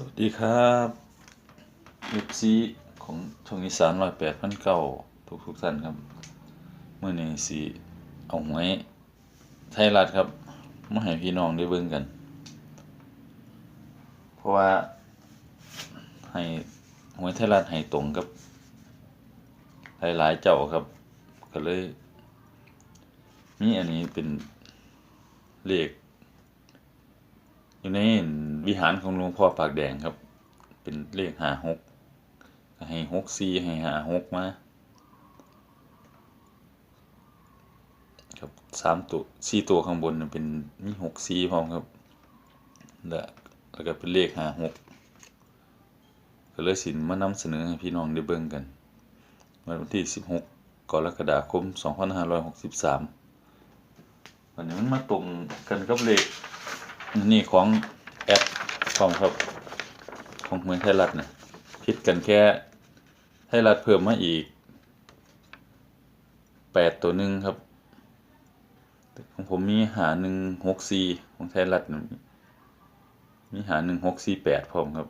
สวัสดีครับเอฟซีของช่องอีสานร้อยแปดพันเก้าทุกทุกท่านครับเมื่อนี้สิเอาหวยไทยรัฐครับมาให้พี่น้องได้เบิ่งกัน เพราะว่าให้หวยไทยรัฐให้ตรงกับ หลายๆเจ้าครับ ก็เลยมีอันนี้เป็นเลขอยู่ใน วิหารของหลวงพ่อปากแดงครับ เป็นเลขหาหกให้หกสี่ให้หาหกมาครับสามตัวสี่ตัวข้างบนเป็นมีหกสี่พร้อมครับแล้วแล้วก็เป็นเลขหาหกก็เลยสินมานำเสนอให้พี่น้องได้เบิ่งกันวันที่สิบหกกรกฎาคมสองพันห้าร้อยหกสิบสามวันนี้มันมาตรงกันกับเลขนี่ของแอป ของครับ ของเมืองไทยรัฐนะคิดกันแค่ไทยรัฐเพิ่มมาอีกแปดตัวหนึ่งครับ ของผมมีหาหนึ่งหกสี่ของไทยรัฐมีหาหนึ่งหกสี่แปดพร้อมครับ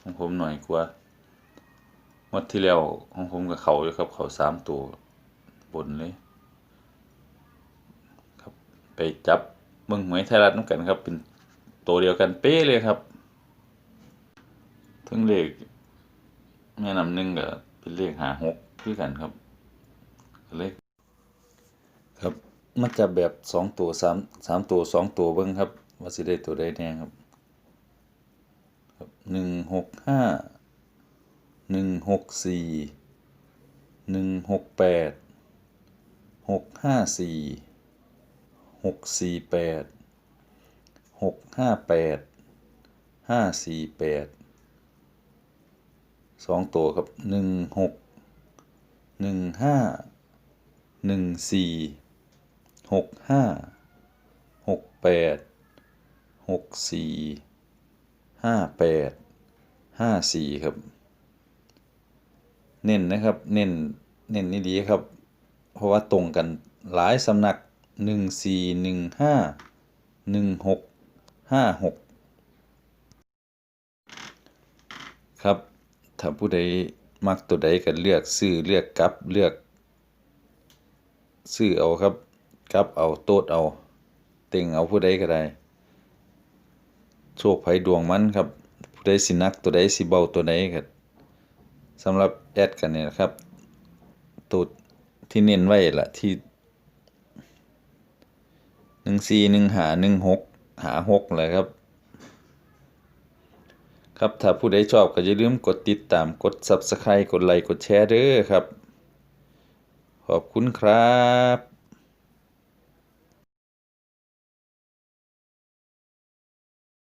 ของผมหน่อยกว่าหมดที่แล้วของผมกับเขาอยู่ครับ เขาสามตัวบนเลย ครับ ไปจับเบิ่งหวยไทยรัฐน้ำกันครับเป็น ตัวเดียวกันเป๊ะเลยครับทั้งเลขแม่นำหนึ่งก็เป็นเลขหาหกคือกันครับเลขครับมันจะแบบสองตัวสามสามตัวสองตัวเบิ่งครับ ว่าสิได้ตัวใดแน่ครับหนึ่งหกห้าหนึ่งหกสี่หนึ่งหกแปดหกห้าสี่หกสี่แปด หกห้าแปดห้าสี่แปดสองตัวครับหนึ่งหกหนึ่งห้าหนึ่งสี่หกห้าหกแปดหกสี่ห้าแปดห้าสี่ครับ เน้นนะครับ เน้น เน้นนี่ดีครับ เพราะว่าตรงกันหลายสำนักหนึ่งสี่หนึ่งห้าหนึ่งหก ห้าหกครับ ถ้าผู้ใดมักตัวใดก็เลือกซื้อเลือกกลับเลือก ซื้อเอาครับกลับเอาโตดเอา เต็งเอาผู้ใดก็ได้ โชคไผดวงมันครับ ผู้ใดสินักตัวใดสิเบาตัวใดก็สำหรับแอดกันเนี่ยนะครับตัวที่เน้นไว้ละที่หนึ่งสี่หนึ่งหาหนึ่งหก หาหกเลยครับ ครับ ถ้าผู้ใดชอบก็อย่าลืมกดติดตามกด Subscribe กดไลค์กดแชร์เด้อครับ ขอบคุณครับ